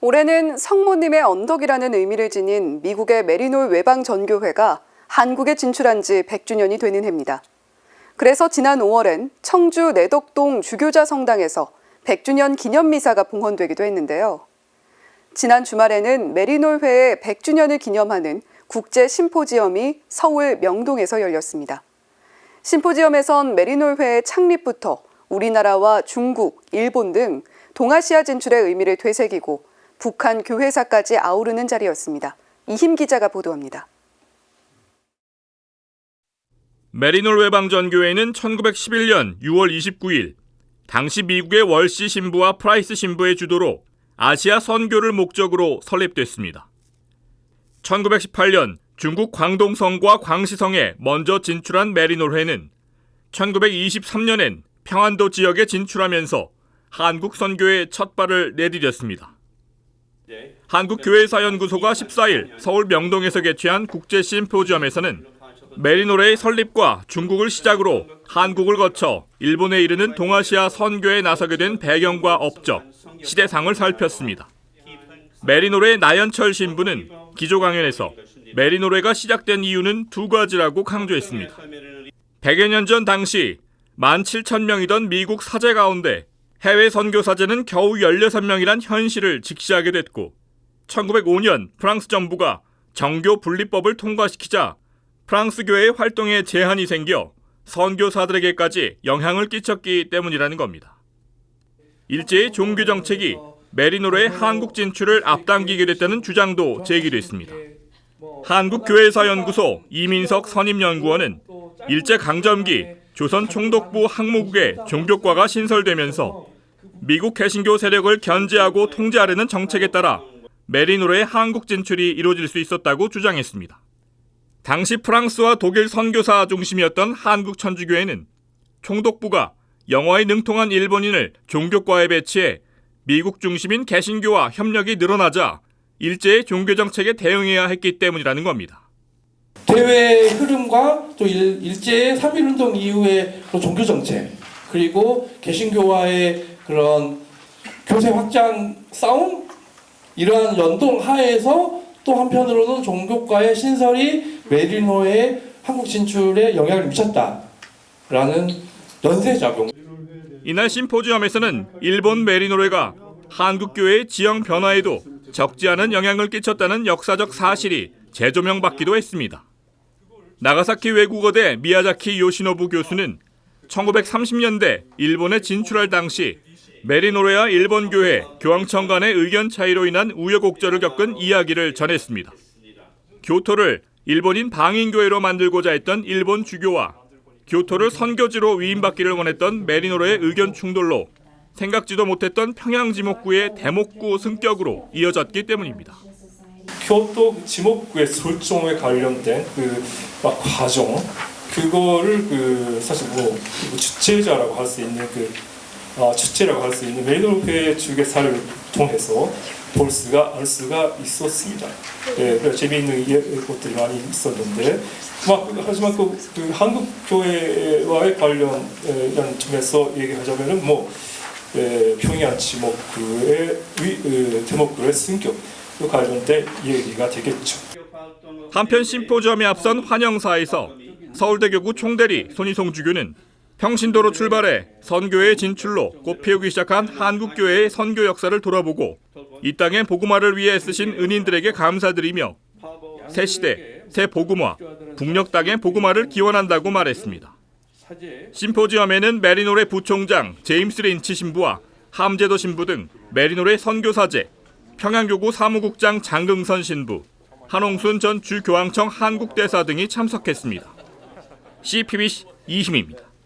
올해는 성모님의 언덕이라는 의미를 지닌 미국의 메리놀 외방 전교회가 한국에 진출한 지 100주년이 되는 해입니다. 그래서 지난 5월엔 청주 내덕동 주교자 성당에서 100주년 기념 미사가 봉헌되기도 했는데요. 지난 주말에는 메리놀회의 100주년을 기념하는 국제 심포지엄이 서울 명동에서 열렸습니다. 심포지엄에선 메리놀회의 창립부터 우리나라와 중국, 일본 등 동아시아 진출의 의미를 되새기고 북한 교회사까지 아우르는 자리였습니다. 이힘 기자가 보도합니다. 메리놀 외방전교회는 1911년 6월 29일 당시 미국의 월시 신부와 프라이스 신부의 주도로 아시아 선교를 목적으로 설립됐습니다. 1918년 중국 광동성과 광시성에 먼저 진출한 메리놀회는 1923년엔 평안도 지역에 진출하면서 한국 선교의 첫 발을 내디뎠습니다. 한국교회사연구소가 14일 서울 명동에서 개최한 국제 심포지엄에서는 메리노레의 설립과 중국을 시작으로 한국을 거쳐 일본에 이르는 동아시아 선교에 나서게 된 배경과 업적, 시대상을 살폈습니다. 메리노레의 나연철 신부는 기조 강연에서 메리노레가 시작된 이유는 두 가지라고 강조했습니다. 100여 년 전 당시 17,000명이던 미국 사제 가운데 해외 선교 사제는 겨우 16명이란 현실을 직시하게 됐고 1905년 프랑스 정부가 정교 분리법을 통과시키자 프랑스 교회의 활동에 제한이 생겨 선교사들에게까지 영향을 끼쳤기 때문이라는 겁니다. 일제의 종교 정책이 메리노르의 한국 진출을 앞당기게 됐다는 주장도 제기됐습니다. 한국교회사연구소 이민석 선임연구원은 일제 강점기 조선 총독부 항모국의 종교과가 신설되면서 미국 개신교 세력을 견제하고 통제하려는 정책에 따라 메리노르의 한국 진출이 이루어질 수 있었다고 주장했습니다. 당시 프랑스와 독일 선교사 중심이었던 한국 천주교회는 총독부가 영어에 능통한 일본인을 종교과에 배치해 미국 중심인 개신교와 협력이 늘어나자 일제의 종교 정책에 대응해야 했기 때문이라는 겁니다. 대외 흐름과 또 일, 일제의 3.1운동 이후의 종교 정책 그리고 개신교와의 그런 교세 확장 싸움 이러한 연동 하에서 또 한편으로는 종교과의 신설이 메리노의 한국 진출에 영향을 미쳤다라는 연쇄작용 이날 심포지엄에서는 일본 메리노레가 한국 교회의 지형 변화에도 적지 않은 영향을 끼쳤다는 역사적 사실이 재조명받기도 했습니다. 나가사키 외국어대 미야자키 요시노부 교수는 1930년대 일본에 진출할 당시 메리노레와 일본 교회, 교황청 간의 의견 차이로 인한 우여곡절을 겪은 이야기를 전했습니다. 교토를 일본인 방인교회로 만들고자 했던 일본 주교와 교토를 선교지로 위임받기를 원했던 메리노르의 의견 충돌로 생각지도 못했던 평양 지목구의 대목구 승격으로 이어졌기 때문입니다. 교토 지목구의 설정에 관련된 그 막 과정 그거를 그 사실 뭐 주체자라고 할 수 있는 그 어, 주체라고 할 수 있는 메이노르회 주계사를 통해서 볼 수가 알 수가 있었습니다. 예, 그래서 재미있는 예- 것들이 많이 있었는데, 막 하지만 그, 그 한국 교회와의 관련 점에서 얘기하자면은 뭐 에, 평양 지목구의 위 에, 대목구의 승격 그 관련된 얘기가 되겠죠. 한편 심포지엄에 앞선 환영사에서 서울대교구 총대리 손희송 주교는 평신도로 출발해 선교의 진출로 꽃피우기 시작한 한국교회의 선교 역사를 돌아보고 이 땅의 복음화를 위해 쓰신 은인들에게 감사드리며 새 시대, 새 복음화, 북녘 땅의 복음화를 기원한다고 말했습니다. 심포지엄에는 메리노레 부총장 제임스 린치 신부와 함제도 신부 등 메리노레 선교사제, 평양교구 사무국장 장긍선 신부, 한홍순 전 주교황청 한국대사 등이 참석했습니다. CPBC 이희입니다